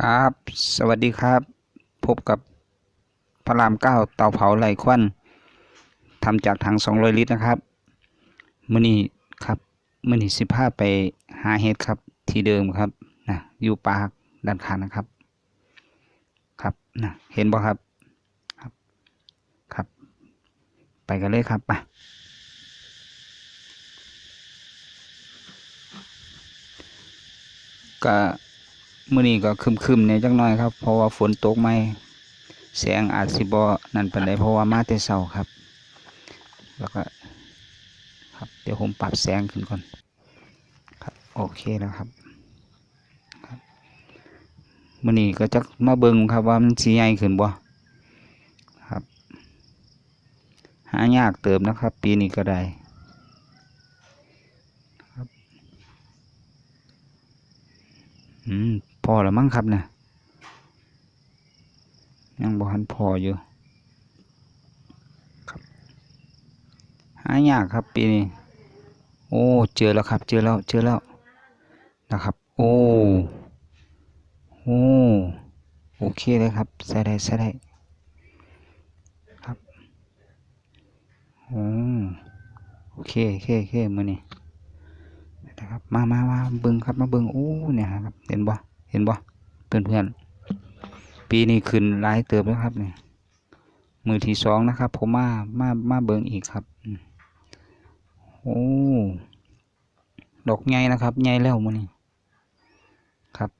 ครับ สวัสดีครับ พบกับพระรามเก้าเตาเผาไหลควันทำจากถัง200 ลิตรนะครับมื่อนี้ครับมื่อนี้สิบห้าไปหาเห็ดครับ ที่เดิมครับนะอยู่ปากด้านข้างนะครับ ครับนะเห็นบ่ครับครับ ครับ ไปกันเลยครับไปก็ มื่อนี้ก็คึมๆเนี่ยจักหน่อยครับ เพราะว่าฝนตกไหมแสงอาจสิบ่นั่นปานใดเพราะว่ามาแต่เช้าครับ แล้วก็ครับเดี๋ยวผมปรับแสงขึ้นก่อนครับโอเคแล้วครับครับมื่อนี้ก็จะมาเบิ่งครับว่ามันสีใหญ่ขึ้นบ่ครับ หายากเติมนะครับ ปีนี้ก็ได้ครั บอืมพอแล้วมั้งครับนะยังบ่ทันพออยู่ครับหายากครับปีนี้โอ้เจอแล้วครับ เจอแล้วเจอแล้วนะครับ โอ้โอ้โอเคเลยครับใส่ได้ใส่ได้ครับโอ้โอเคโอเคโอเคมือนี่นะครับมามามาเบิ้งครับมาเบิ้งโอ้เนี่ยครับเห็นบ่ เห็นบ่เพื่อนเพื่อนปีนี้ขึ้นหลายเติบแล้วครับเนี่ยมือที่สองนะครับ ผมมามามาเบิงอีกครับโอ้ดอกใหญ่นะครับใหญ่แล้วมือนี่ครับ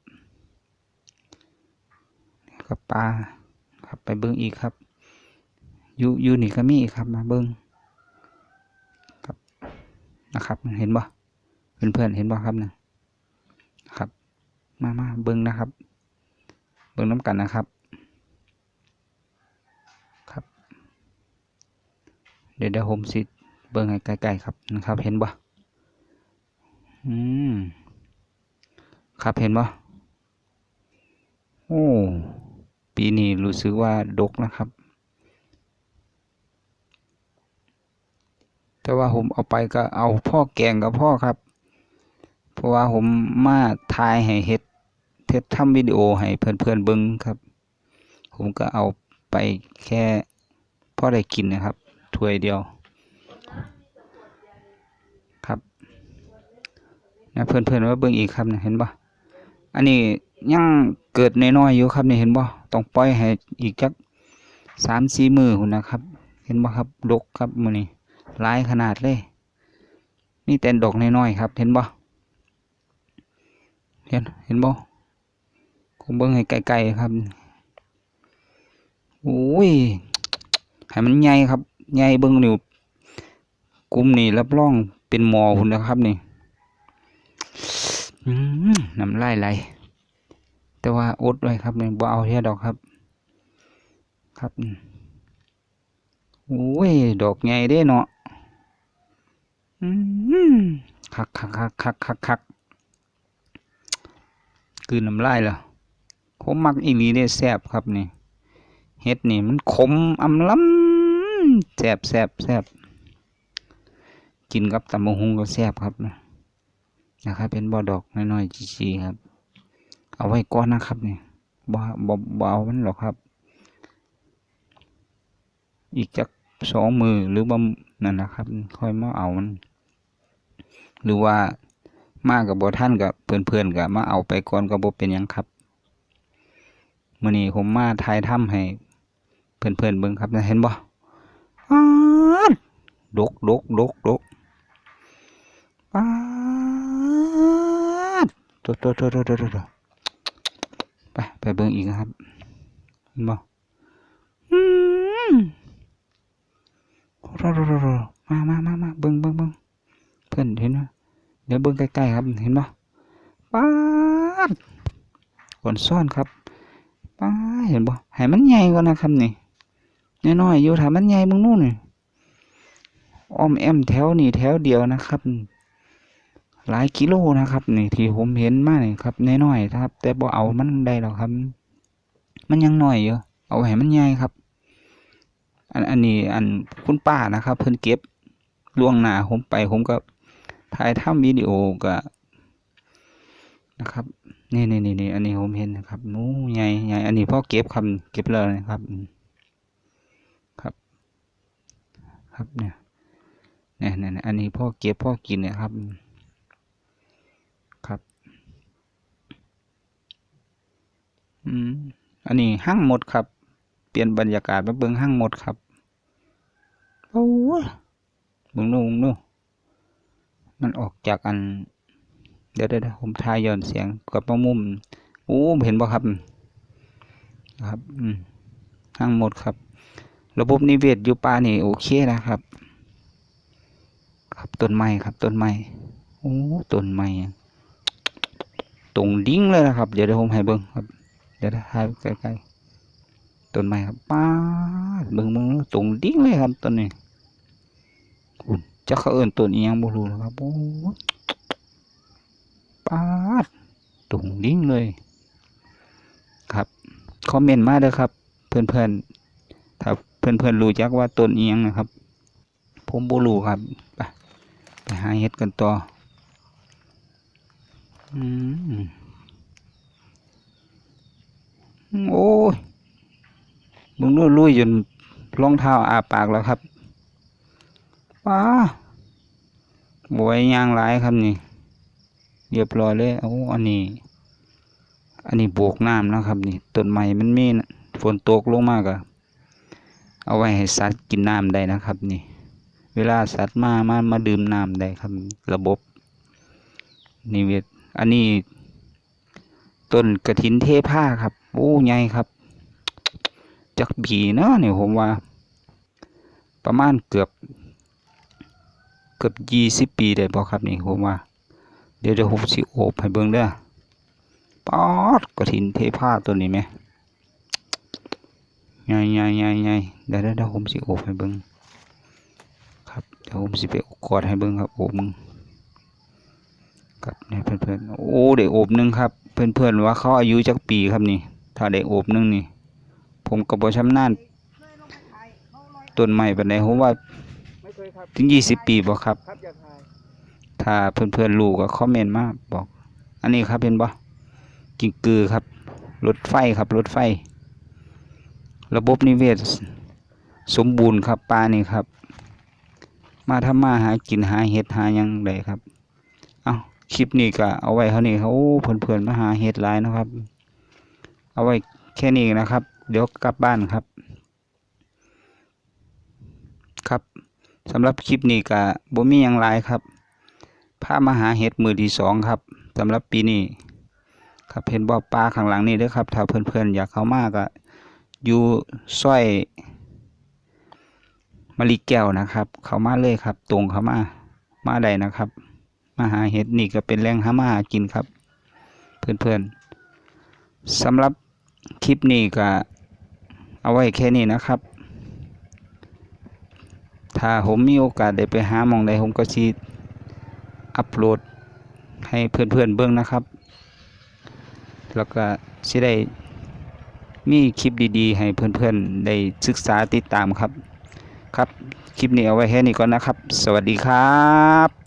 กับปลาครับไปเบิ้งอีกครับยูยูนี่ก็มีอีกครับมาเบิ้งครับนะครับ เห็นบ่เพื่อนเพื่อนเห็นบ่ครับเนี่ย มามาเบิ้งนะครับ เบิ้งน้ำกันนะครับครับ เดี๋ยวเดี๋ยวผมสิเบิ้งให้ใกล้ๆครับนะครับ เห็นบ่อืมครับเห็นปะโอ้ปีนี้รู้สึกว่าดกนะครับ แต่ว่าผมเอาไปก็เอาพ่อแกงกับพ่อครับ เพราะว่าผมมาถ่ายให้เฮ็ด เฮ็ดทำวิดีโอให้เพื่อนๆเบิ่งครับ ผมก็เอาไปแค่พ่อได้กินนะครับถ้วยเดียวครับนะเพื่อนเพื่อนๆว่าเบิ่งอีกครับนะเห็นบ่อันนี้ยังเกิดน้อยๆอยู่ครับนี่เห็นบ่ต้องปล่อยให้อีกจักสามสี่มือหุ่นนะครับ เห็นบ่ครับดกครับมือนี้หลายขนาดเลยนี่แต่ดอกน้อยๆครับ เห็นบ่เห็นเห็นบ่ ผมเบิ่งให้ไกลๆครับโอ้ยให้มันใหญ่ครับใหญ่เบิ่งนิ้วกลุ่มนี้รับรองเป็นหมอหุ่นนะครับนี่น้ำลายไหลแต่ว่าอดไว้ครับเนี่ยบ่เอาเท่าดอกครับ ครับโอ้ยดอกใหญ่เด้เนาะอืมคักคักคักคักคักคักคือน้ำลายเหรอ ผมมักอีหลีเด้แซบครับนี่เฮ็ดนี่มันขมอำล้ำแซบแซบแซบกินกับตำบักหุ่งก็แซบครับนะนะครับเป็นบอดอกน้อยๆจีๆครับ เอาไว้ก่อนนะครับนี่บ่บ่บ่เอามันหรอกครับ อีกจักสองมือหรือว่นั่นนะครับ ค่อยมาเอามัน หรือว่ามากับบ่ท่านกับเพื่อนๆกับมาเอาไปก่อนก็บ่เป็นยังครับ มื้อนี้ผมมาถ่ายทำให้ เพื่อนๆเบิ่งครับนะเห็นบ่ดกดกดกดกปาดตัวตัวตัวตัวตัวตัวไปไปเบิ่งอีกนะครับเห็นบ่อืมรอรอรอรอมามามามาเบิ่งเบิ่งเบิ่งเพื่อนเห็นไหมเดี๋ยวเบิ่งใกล้ๆครับเห็นบ่ป๊าดก่อนซ่อนครับ ป๊าเห็นบ่ให้มันใหญ่กว่านะครับนี่น้อยๆอยู่ถ้ามันใหญ่เบิ่งนู่นนี่อ้อมแอมแถวนี่แถวเดียวนะครับ หลายกิโลนะครับ นี่ที่ผมเห็นมากนี่ครับน้อยๆครับ แต่บ่เอามันได้หรอกครับ มันยังน้อยอยู่เอาให้มันใหญ่ครับ อันอันนี้อันคุณป้านะครับ เพิ่นเก็บล่วงหน้าผมไปผมก็ถ่ายทำวิดีโอก็นะครับ นี่นี่นี่นี่อันนี้ผมเห็นนะครับนู้ใหญ่ใหญ่อันนี้พ่อเก็บครับเก็บเลยนะครับ ครับ ครับเนี่ยเนี่ยเนี่ยอันนี้พ่อเก็บพ่อกินเนี่ยครับ ครับ อืมอันนี้ห้างหมดครับ เปลี่ยนบรรยากาศมาเบิ่งห้างหมดครับโอ้ยเบิ่งนู่นเบิ่งนู่นมันออกจากอัน เดี๋ยวเดี๋ยวผมทายย้อนเสียงกับมามุมโอ้เห็นบ่ครับครับอืมห้งหมดครับ ระบบนิเวศอยู่ป่านี่โอเคนะครับ ครับต้นไม้ครับต้นไม้โอ้ต้นไม้ตรงดิ้งเลยนะครับ เดี๋ยวเดี๋ยวผมให้เบิ่งครับ เดี๋ยวถ่ายใกล้ๆต้นไม้ครับป้าเบิ่งเบิ่งตรงดิ้งเลยครับต้นนี้คุณจะเขาเอินต้นอีหยังบ่รู้นะครับโอ้ ป้าดตรงดิ้งเลย ครับคอมเมนต์มาเด้อครับ เพื่อนๆถ้าเพื่อนๆรู้จักว่าต้นเอียงนะครับ ผมบ่รู้ครับไปไปหาเห็ดกันต่ออืมโอ้ยมึงนู่นลุยจนรองเท้าอาปากแล้วครับป้าบวยยางหลายครับนี่ เรียบร้อยเลยโอ้อันนี้ อันนี้โบกน้ำนะครับ นี่ต้นไม้มันมีนะฝนตกลงมากอะเอาไว้ให้สัตว์กินน้ำได้นะครับ นี่ เวลาสัตว์มามามาดื่มน้ำได้ครับ ระบบนิเวศอันนี้ต้นกระถินเทผ้าครับโอ้ใหญ่ครับจักบีเนาะเนี่ยผมว่า ประมาณเกือบเกือบยี่สิบปีได้บ่ครับนี่ผมว่า เดี๋ยวเดี๋ยวผมสิโอบให้เบิ่งเด้อป๊อดกระถินเทผ้าตัวนี้ไหมใหญ่ใหญ่ใหญ่ใหญ่เดี๋ยวเดี๋ยวเดี๋ยวผมสิโอบให้เบิ่งครับเดี๋ยวผมสิไปกอดให้เบิ่งครับโอบมึงครับเนี่ยเพื่อนๆโอ้ได้โอบหนึงครับ เพื่อนๆว่าเขาอายุจักปีครับนี่ ถ้าได้โอบหนึงนี่ ผมก็บ่ชำนาญต้นไม้ปานใดผมว่าถึงยี่สิบปีบ่ครับครับ ถ้าเพื่อนๆรู้ก็คอมเมนต์มาบอก อันนี้ครับเห็นบ่กิ่งกือครับรถไฟครับรถไฟ ระบบนิเวศ สมบูรณ์ครับปลานี่ครับ มาทำมาหากินหาเห็ดหายังไดครับ เอาคลิปนี้ก็เอาไว้เท่านี้ครับโอ้เพื่อนๆมาหาเห็ดหลายนะครับ เอาไว้แค่นี้นะครับ เดี๋ยวกลับบ้านครับ ครับสำหรับคลิปนี้ก็บ่มีหยังหลครับ พามาหาเห็ดมือที่สองครับสำหรับปีนี้ครับเห็นบ่อปลาข้างหลังนี่ด้อครับถ้าเพื่อนๆอยากเข้ามาก็อยู่ซอยมะลิแก้วนะครับ เข้ามาเลยครับ ตรงเข้ามามาได้นะครับ มาหาเห็ดนี่ก็เป็นแหล่งหามาหากินครับ เพื่อนๆสำหรับคลิปนี้ก็เอาไว้แค่นี้นะครับ ถ้าผมมีโอกาสได้ไปหามองใดผมก็สิ อัปโหลดให้เพื่อนๆเบิ่งนะครับ แล้วก็สิได้มีคลิปดีๆ ให้เพื่อนๆได้ศึกษาติดตามครับ ครับ คลิปนี้เอาไว้แค่นี้ก่อนนะครับ สวัสดีครับ